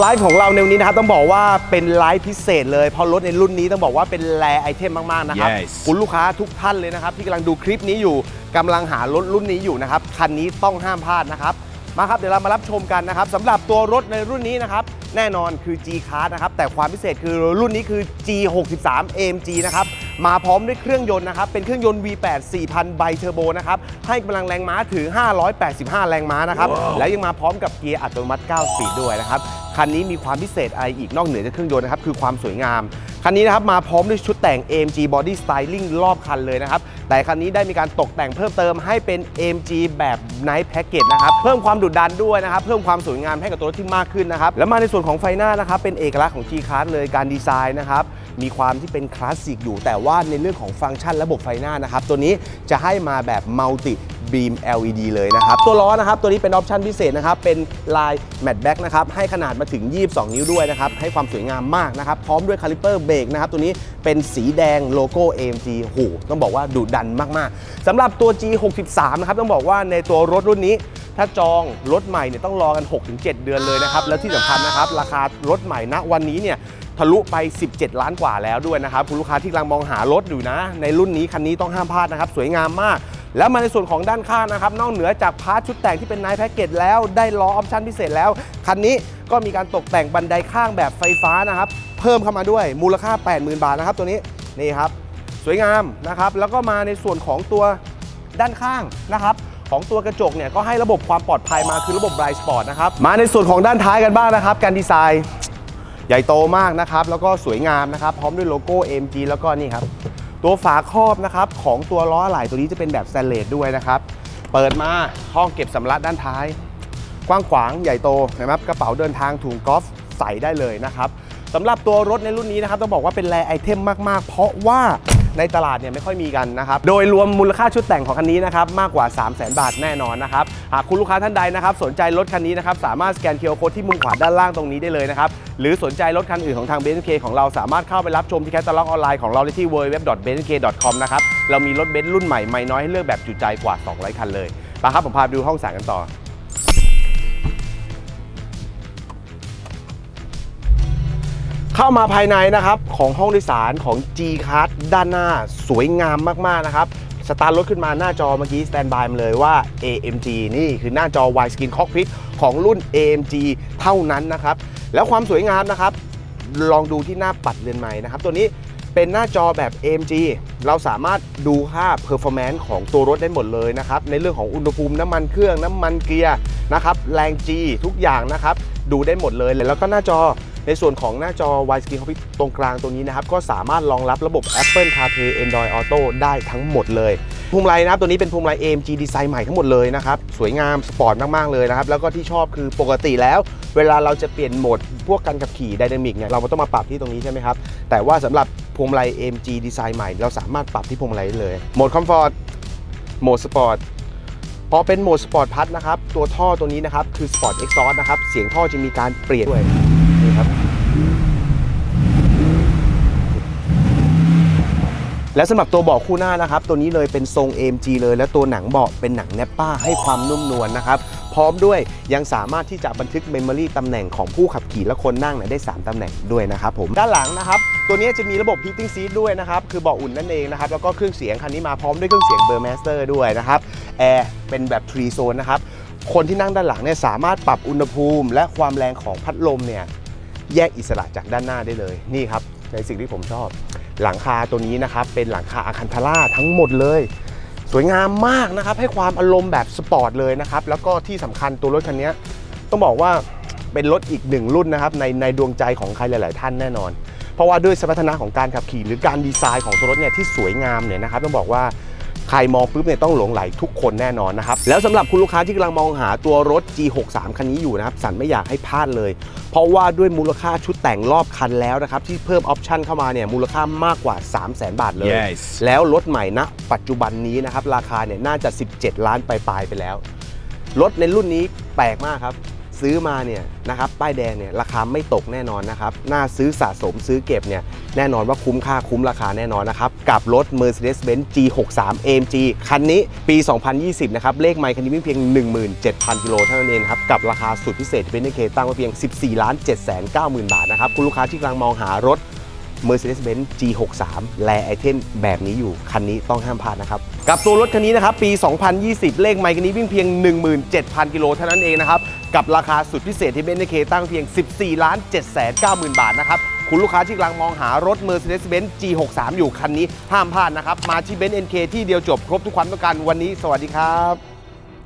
ไลฟ์ของเราในวันนี้นะครับต้องบอกว่าเป็นไลฟ์พิเศษเลยเพราะรถในรุ่นนี้ต้องบอกว่าเป็นแรไอเทมมากๆนะครับ Yes คุณลูกค้าทุกท่านเลยนะครับที่กำลังดูคลิปนี้อยู่กำลังหารถรุ่นนี้อยู่นะครับคันนี้ต้องห้ามพลาดนะครับ มาครับเดี๋ยวเรามารับชมกันนะครับสำหรับตัวรถในรุ่นนี้นะครับแน่นอนคือ G Class นะครับแต่ความพิเศษคือรุ่นนี้คือ G63 AMG นะครับมาพร้อมด้วยเครื่องยนต์นะครับเป็นเครื่องยนต์ V8 4,000 ไบเทอร์โบนะครับให้กำลังแรงม้าถึง 585 แรงม้านะครับ แล้วยังมาพร้อมกับเกียร์อัตโนมัติ 9 สปีดด้วยนะครับคันนี้มีความพิเศษอะไรอีกนอกเหนือจากเครื่องยนต์นะครับคือความสวยงามคันนี้นะครับมาพร้อมด้วยชุดแต่ง AMG Body Styling รอบคันเลยนะครับ แต่คันนี้ได้มีการตกแต่งเพิ่มเติมให้เป็น AMG แบบ Night Package นะครับ เพิ่มความดุดันด้วยนะครับ เพิ่มความสวยงามให้กับตัวรถที่มากขึ้นนะครับ แล้วมาในส่วนของไฟหน้านะครับ เป็นเอกลักษณ์ของ G Class เลยการดีไซน์นะครับ มีความที่เป็นคลาสสิกอยู่ แต่ว่าในเรื่องของฟังก์ชันระบบไฟหน้านะครับ ตัวนี้จะให้มาแบบมัลติ บีม LED เลยนะครับ ตัวล้อนะครับตัวนี้เป็นออปชั่นพิเศษนะครับ เป็นลายแมตต์แบ็กนะครับ ให้ขนาดมาถึง 22 นิ้วด้วยนะครับ ให้ความสวยงามมากนะครับ พร้อมด้วยคาลิเปอร์เบรกนะครับ ตัวนี้เป็นสีแดงโลโก้ AMG โหต้องบอกว่าดุดันมากๆสำหรับตัว G63 นะครับ ต้องบอกว่าในตัวรถรุ่นนี้ถ้าจองรถใหม่เนี่ยต้องรอกัน 6-7 เดือนเลยนะครับ แล้วที่สำคัญนะครับ ราคารถใหม่ณวันนี้เนี่ยทะลุไป 17 ล้านกว่าแล้วด้วยนะครับ คุณลูกค้าที่กำลังมองหารถอยู่นะ ในรุ่นนี้คันนี้ต้องห้ามพลาดนะครับ สวยงามมาก แล้วมาในส่วนของด้านข้างนะครับนอกเหนือจากพาร์ทชุดแต่งที่เป็นไนท์แพ็กเกจแล้วได้ล้อออปชั่นพิเศษแล้ว คันนี้ก็มีการตกแต่งบันไดข้างแบบไฟฟ้านะครับ เพิ่มเข้ามาด้วยมูลค่า 80,000 บาทนะครับ ตัวนี้นี่ครับ สวยงามนะครับ แล้วก็มาในส่วนของตัวด้านข้างนะครับของตัวกระจกเนี่ยก็ให้ระบบความปลอดภัยมาคือระบบ Bright Spot นะครับมาในส่วนของด้านท้ายกันบ้างนะครับการดีไซน์ใหญ่โตมากนะครับ แล้วก็สวยงามนะครับ พร้อมด้วยโลโก้ AMG แล้วก็นี่ครับ ตัวฝาครอบนะครับของตัวล้ออะไหล่ตัวนี้จะเป็นแบบสแตนเลสด้วยนะครับ เปิดมาห้องเก็บสัมภาระด้านท้าย กว้างขวางใหญ่โตนะครับกระเป๋าเดินทางถุงกอล์ฟใส่ได้เลยนะครับสำหรับตัวรถในรุ่นนี้นะครับต้องบอกว่าเป็นแรไอเทมมากๆ เพราะว่า ในตลาดเนี่ยไม่ค่อยมีกันนะครับ โดยรวมมูลค่าชุดแต่งของคันนี้นะครับมากกว่า 3 0 0 0 0 0 บาทแน่นอนนะครับ หากคุณลูกค้าท่านใดนะครับสนใจรถคันนี้นะครับสามารถสแกนเคอร์โค้ดที่มุมขวาด้านล่างตรงนี้ได้เลยนะครับ หรือสนใจรถคันอื่นของทาง b บนซ์เคของเราสามารถเข้าไปรับชมที่แคตตาล็อกออนไลน์ของเราได้ที่ www.bnk.com นะครับ เรามีรถเบนซ์รุ่นใหม่ไม่น้อยให้เลือกแบบจุใจกว่า 200 คันเลยไปครับผมพาไปดูห้องสั่งกันต่อ เข้ามาภายในนะครับของห้องโดยสารของ G Class ด้านหน้าสวยงามมากๆนะครับสตาร์ทรถขึ้นมาหน้าจอเมื่อกี้สแตนบายมาเลยว่า AMG นี่คือหน้าจอ Widescreen Cockpit ของรุ่น AMG เท่านั้นนะครับ แล้วความสวยงามนะครับ ลองดูที่หน้าปัดเรือนไม้นะครับ ตัวนี้เป็นหน้าจอแบบ AMG เราสามารถดูค่า performance ของตัวรถได้หมดเลยนะครับ ในเรื่องของอุณหภูมิน้ำมันเครื่องน้ำมันเกียร์นะครับ แรง G ทุกอย่างนะครับ ดูได้หมดเลย แล้วก็หน้าจอ ในส่วนของหน้าจอ Widescreen Cockpit ตรงกลางตัวนี้นะครับ ก็สามารถรองรับระบบ Apple CarPlay Android Auto ได้ทั้งหมดเลยพวงมาลัยนะครับตัวนี้เป็นพวงมาลัย AMG ดีไซน์ใหม่ทั้งหมดเลยนะครับ สวยงามสปอร์ตมาก ๆ เลยนะครับ แล้วก็ที่ชอบคือปกติแล้ว เวลาเราจะเปลี่ยนโหมด พวกการขับขี่ไดนามิกเนี่ยเราต้องมาปรับที่ตรงนี้ใช่ไหมครับ แต่ว่าสำหรับพวงมาลัย AMG ดีไซน์ใหม่ เราสามารถปรับที่พวงมาลัยได้เลยโหมดคอมฟอร์ตโหมดสปอร์ตพอเป็นโหมดสปอร์ตพัทนะครับตัวท่อตัวนี้นะครับคือ Sport Exhaust นะครับเสียงท่อจะมีการเปลี่ยนด้วย ครับ และสำหรับตัวเบาะคู่หน้านะครับ ตัวนี้เลยเป็นทรง AMG เลย และตัวหนังเบาะเป็นหนังแนปป้าให้ความนุ่มนวลนะครับ พร้อมด้วยยังสามารถที่จะบันทึกเมมโมรีตำแหน่งของผู้ขับขี่และคนนั่งเนี่ยได้ 3ตำแหน่งด้วยนะครับผมด้านหลังนะครับ ตัวนี้จะมีระบบ heating seat ด้วยนะครับ คือเบาะอุ่นนั่นเองนะครับ แล้วก็เครื่องเสียงคันนี้มาพร้อมด้วยเครื่องเสียง Burmester ด้วยนะครับแอร์เป็นแบบ 3 zone นะครับคนที่นั่งด้านหลังเนี่ยสามารถปรับอุณหภูมิ และความแรงของพัดลมเนี่ย แยกอิสระจากด้านหน้าได้เลยนี่ครับในสิ่งที่ผมชอบ หลังคาตัวนี้นะครับเป็นหลังคาอาคันทาร่าทั้งหมดเลย สวยงามมากนะครับให้ความอารมณ์แบบสปอร์ตเลยนะครับแล้วก็ที่สำคัญตัวรถคันนี้ต้องบอกว่าเป็นรถอีกหนึ่งรุ่นนะครับในในดวงใจของใครหลาย ๆ ท่านแน่นอน เพราะว่าด้วยสมรรถนะของการขับขี่ หรือการดีไซน์ของตัวรถเนี่ยที่สวยงามเนี่ยนะครับต้องบอกว่า ใครมองปุ๊บเนี่ยต้องหลงไหลทุกคนแน่นอนนะครับแล้วสำหรับคุณลูกค้าที่กำลังมองหาตัวรถ G63 คันนี้อยู่นะครับสันไม่อยากให้พลาดเลย เพราะว่าด้วยมูลค่าชุดแต่งรอบคันแล้วนะครับที่เพิ่มออปชันเข้ามาเนี่ยมูลค่ามากกว่า 3 0 0 0 0 0บาทเลย Yes แล้วรถใหม่ณปัจจุบันนี้นะครับราคาเนี่ยน่าจะ 17 ล้านปลายๆไปแล้วรถในรุ่นนี้แปลกมากครับ ซื้อมาเนี่ยนะครับป้ายแดงเนี่ยราคาไม่ตกแน่นอนนะครับน่าซื้อสะสมซื้อเก็บเนี่ยแน่นอนว่าคุ้มค่าคุ้มราคาแน่นอนนะครับ กับรถ Mercedes-Benz G63 AMG คันนี้ปี 2020 นะครับ เลขไมค์คันนี้วิ่งเพียง 17,000 กิโลเท่านั้นเองครับ กับราคาสุดพิเศษที่เป็นเคตั้งไว้เพียง 14ล้าน7 9 0 0 0 0 บาทนะครับ คุณลูกค้าที่กำลังมองหารถ Mercedes-Benz G63 แลไอเทมแบบนี้อยู่ คันนี้ต้องห้ามพลาดนะครับ กับตัวรถคันนี้นะครับ ปี 2020 เลขไมค์คันนี้วิ่งเพียง 17,000 กิโลเท่านั้นเองนะครับ กับราคาสุดพิเศษที่เบนซ์เคตั้งเพียง 14 ล้าน7 9 0 0 0 0 บาทนะครับ คุณลูกค้าที่กำลังมองหารถ Mercedes-Benz G63 อยู่คันนี้ห้ามพลาดนะครับ มาที่เบนซ์ NK ที่เดียวจบครบทุกความต้องการวันนี้ สวัสดีครับ